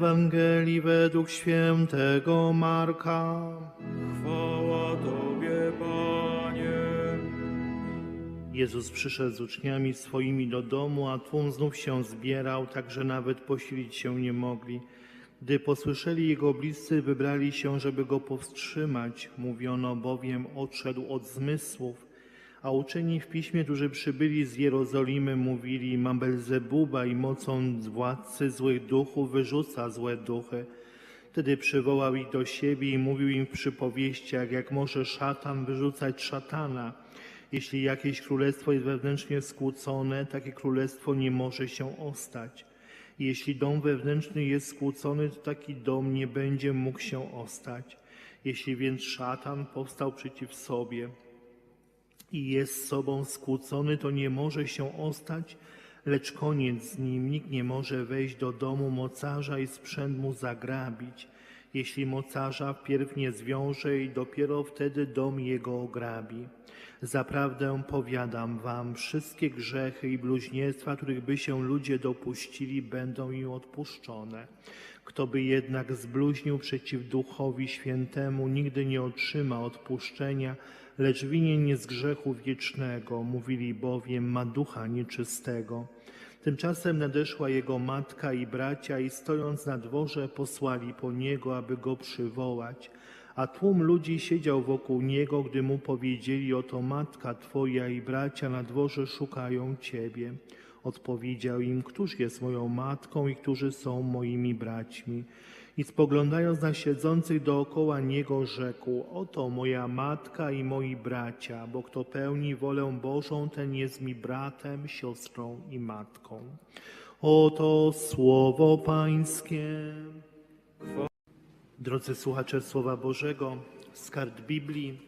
Ewangelii według świętego Marka. Chwała Tobie, Panie. Jezus przyszedł z uczniami swoimi do domu, a tłum znów się zbierał, tak że nawet posilić się nie mogli. Gdy posłyszeli jego bliscy, wybrali się, żeby go powstrzymać. Mówiono bowiem, odszedł od zmysłów. A uczeni w piśmie, którzy przybyli z Jerozolimy, mówili, ma Belzebuba i mocą władcy złych duchów wyrzuca złe duchy. Wtedy przywołał ich do siebie i mówił im w przypowieściach, jak może szatan wyrzucać szatana. Jeśli jakieś królestwo jest wewnętrznie skłócone, takie królestwo nie może się ostać. Jeśli dom wewnętrzny jest skłócony, to taki dom nie będzie mógł się ostać. Jeśli więc szatan powstał przeciw sobie i jest sobą skłócony, to nie może się ostać, lecz koniec z nim. Nikt nie może wejść do domu mocarza i sprzęt mu zagrabić, jeśli mocarza wpierw nie zwiąże i dopiero wtedy dom jego ograbi. Zaprawdę powiadam wam, wszystkie grzechy i bluźnierstwa, których by się ludzie dopuścili, będą im odpuszczone. Kto by jednak zbluźnił przeciw Duchowi Świętemu, nigdy nie otrzyma odpuszczenia, lecz winien jest grzechu wiecznego, mówili bowiem, ma ducha nieczystego. Tymczasem nadeszła jego matka i bracia i stojąc na dworze posłali po niego, aby go przywołać. A tłum ludzi siedział wokół niego, gdy mu powiedzieli, oto matka twoja i bracia na dworze szukają ciebie. Odpowiedział im, któż jest moją matką i którzy są moimi braćmi. I spoglądając na siedzących dookoła niego, rzekł: Oto moja matka i moi bracia, bo kto pełni wolę Bożą, ten jest mi bratem, siostrą i matką. Oto słowo Pańskie. Drodzy słuchacze Słowa Bożego, z kart Biblii,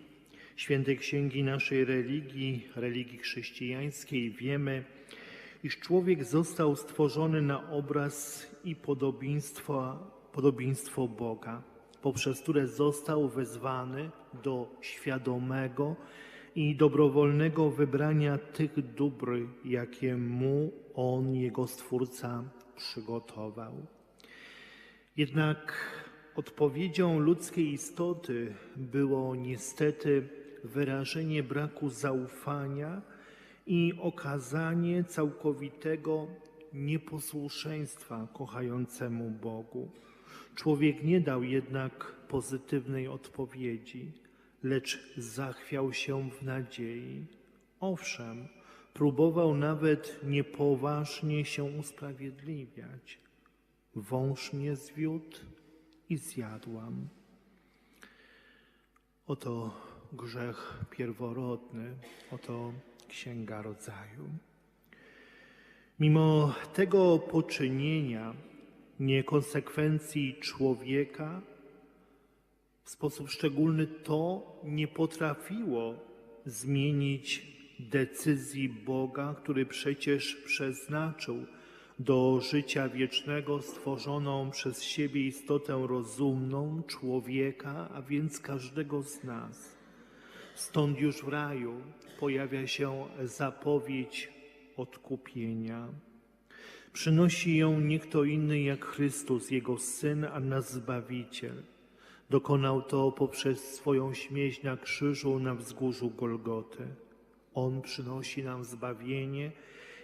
świętej księgi naszej religii, religii chrześcijańskiej, wiemy, iż człowiek został stworzony na obraz i podobieństwo, podobieństwo Boga, poprzez które został wezwany do świadomego i dobrowolnego wybrania tych dóbr, jakie mu On, jego Stwórca, przygotował. Jednak odpowiedzią ludzkiej istoty było niestety wyrażenie braku zaufania i okazanie całkowitego nieposłuszeństwa kochającemu Bogu. Człowiek nie dał jednak pozytywnej odpowiedzi, lecz zachwiał się w nadziei. Owszem, próbował nawet niepoważnie się usprawiedliwiać. Wąż mnie zwiódł i zjadłam. Oto grzech pierworodny, oto księga rodzaju. Mimo tego poczynienia, niekonsekwencji człowieka, w sposób szczególny to nie potrafiło zmienić decyzji Boga, który przecież przeznaczył do życia wiecznego stworzoną przez siebie istotę rozumną, człowieka, a więc każdego z nas. Stąd już w raju pojawia się zapowiedź odkupienia. Przynosi ją nie kto inny jak Chrystus, Jego Syn, a nas Zbawiciel. Dokonał to poprzez swoją śmierć na krzyżu na wzgórzu Golgoty. On przynosi nam zbawienie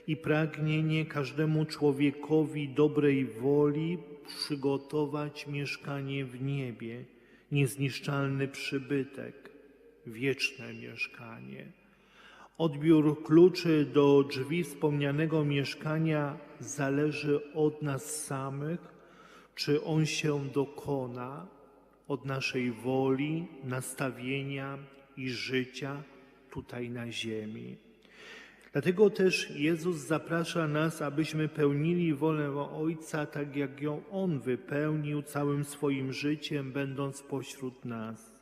i pragnienie każdemu człowiekowi dobrej woli przygotować mieszkanie w niebie, niezniszczalny przybytek, wieczne mieszkanie. Odbiór kluczy do drzwi wspomnianego mieszkania zależy od nas samych, czy on się dokona od naszej woli, nastawienia i życia tutaj na ziemi. Dlatego też Jezus zaprasza nas, abyśmy pełnili wolę Ojca, tak jak ją On wypełnił całym swoim życiem, będąc pośród nas.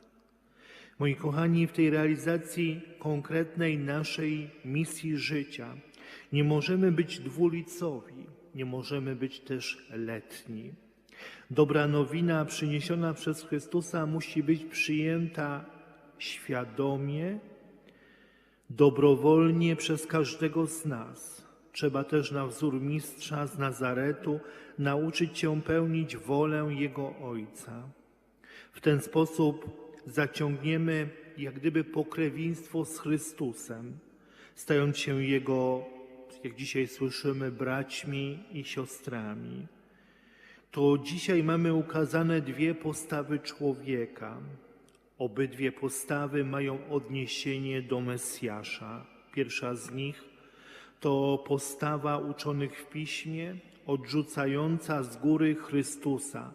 Moi kochani, w tej realizacji konkretnej naszej misji życia nie możemy być dwulicowi, nie możemy być też letni. Dobra nowina przyniesiona przez Chrystusa musi być przyjęta świadomie, dobrowolnie przez każdego z nas. Trzeba też na wzór mistrza z Nazaretu nauczyć się pełnić wolę Jego Ojca. W ten sposób zaciągniemy jak gdyby pokrewieństwo z Chrystusem, stając się Jego, jak dzisiaj słyszymy, braćmi i siostrami. To dzisiaj mamy ukazane dwie postawy człowieka. Obydwie postawy mają odniesienie do Mesjasza. Pierwsza z nich to postawa uczonych w piśmie, odrzucająca z góry Chrystusa.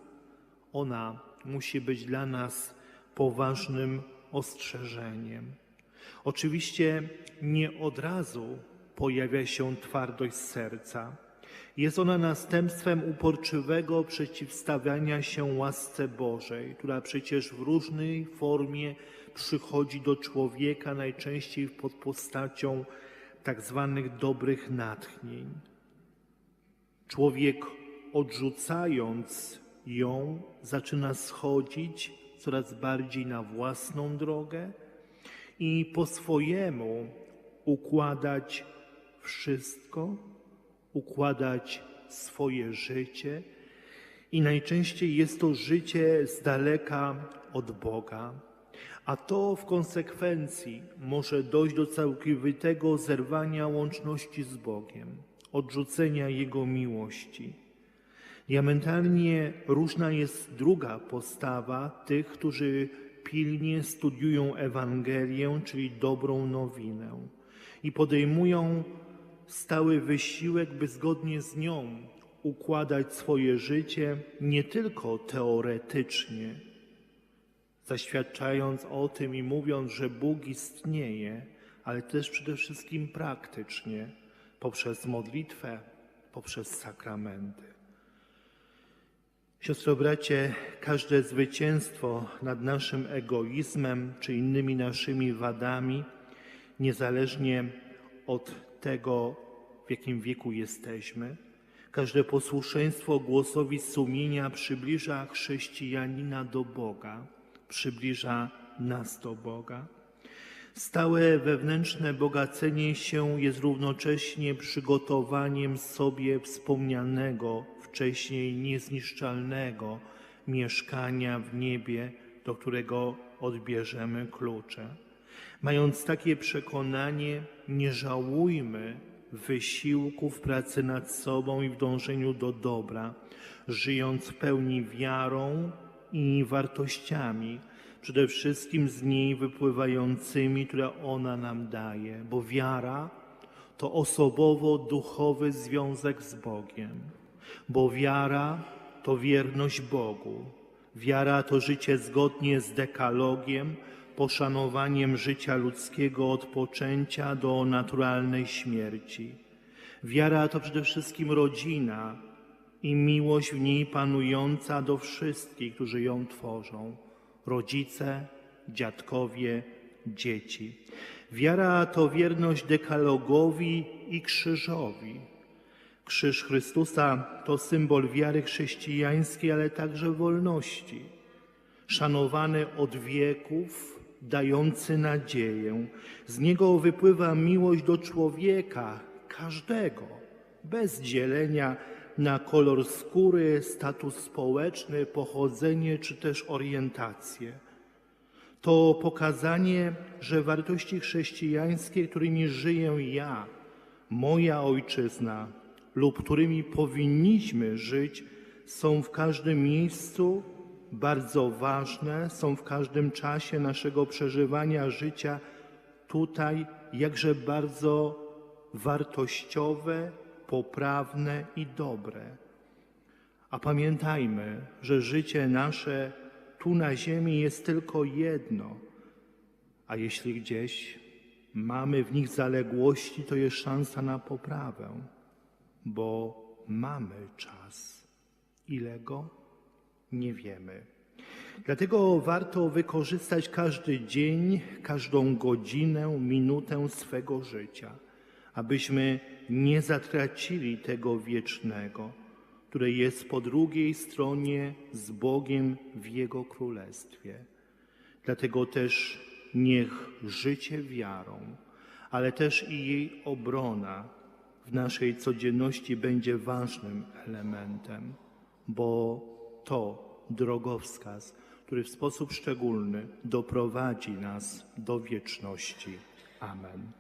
Ona musi być dla nas poważnym ostrzeżeniem. Oczywiście nie od razu pojawia się twardość serca. Jest ona następstwem uporczywego przeciwstawiania się łasce Bożej, która przecież w różnej formie przychodzi do człowieka, najczęściej pod postacią tak zwanych dobrych natchnień. Człowiek odrzucając ją, zaczyna schodzić coraz bardziej na własną drogę i po swojemu układać wszystko, układać swoje życie. I najczęściej jest to życie z daleka od Boga, a to w konsekwencji może dojść do całkowitego zerwania łączności z Bogiem, odrzucenia Jego miłości. Diametralnie różna jest druga postawa tych, którzy pilnie studiują Ewangelię, czyli dobrą nowinę i podejmują stały wysiłek, by zgodnie z nią układać swoje życie nie tylko teoretycznie, zaświadczając o tym i mówiąc, że Bóg istnieje, ale też przede wszystkim praktycznie, poprzez modlitwę, poprzez sakramenty. Siostro, bracie, każde zwycięstwo nad naszym egoizmem czy innymi naszymi wadami, niezależnie od tego, w jakim wieku jesteśmy, każde posłuszeństwo głosowi sumienia przybliża chrześcijanina do Boga, przybliża nas do Boga. Stałe wewnętrzne bogacenie się jest równocześnie przygotowaniem sobie wspomnianego wcześniej niezniszczalnego mieszkania w niebie, do którego odbierzemy klucze. Mając takie przekonanie, nie żałujmy wysiłku w pracy nad sobą i w dążeniu do dobra, żyjąc w pełni wiarą i wartościami, przede wszystkim z niej wypływającymi, które ona nam daje, bo wiara to osobowo-duchowy związek z Bogiem, bo wiara to wierność Bogu, wiara to życie zgodnie z dekalogiem, poszanowaniem życia ludzkiego od poczęcia do naturalnej śmierci. Wiara to przede wszystkim rodzina i miłość w niej panująca do wszystkich, którzy ją tworzą rodzice, dziadkowie, dzieci. Wiara to wierność dekalogowi i krzyżowi. Krzyż Chrystusa to symbol wiary chrześcijańskiej, ale także wolności. Szanowany od wieków, dający nadzieję. Z niego wypływa miłość do człowieka, każdego, bez dzielenia na kolor skóry, status społeczny, pochodzenie czy też orientację. To pokazanie, że wartości chrześcijańskie, którymi żyję ja, moja ojczyzna lub którymi powinniśmy żyć, są w każdym miejscu bardzo ważne, są w każdym czasie naszego przeżywania życia tutaj, jakże bardzo wartościowe, poprawne i dobre. A pamiętajmy, że życie nasze tu na ziemi jest tylko jedno, a jeśli gdzieś mamy w nich zaległości, to jest szansa na poprawę, bo mamy czas. Ile go? Nie wiemy. Dlatego warto wykorzystać każdy dzień, każdą godzinę, minutę swego życia, abyśmy nie zatracili tego wiecznego, które jest po drugiej stronie z Bogiem w Jego Królestwie. Dlatego też niech życie wiarą, ale też i jej obrona w naszej codzienności będzie ważnym elementem, bo to drogowskaz, który w sposób szczególny doprowadzi nas do wieczności. Amen.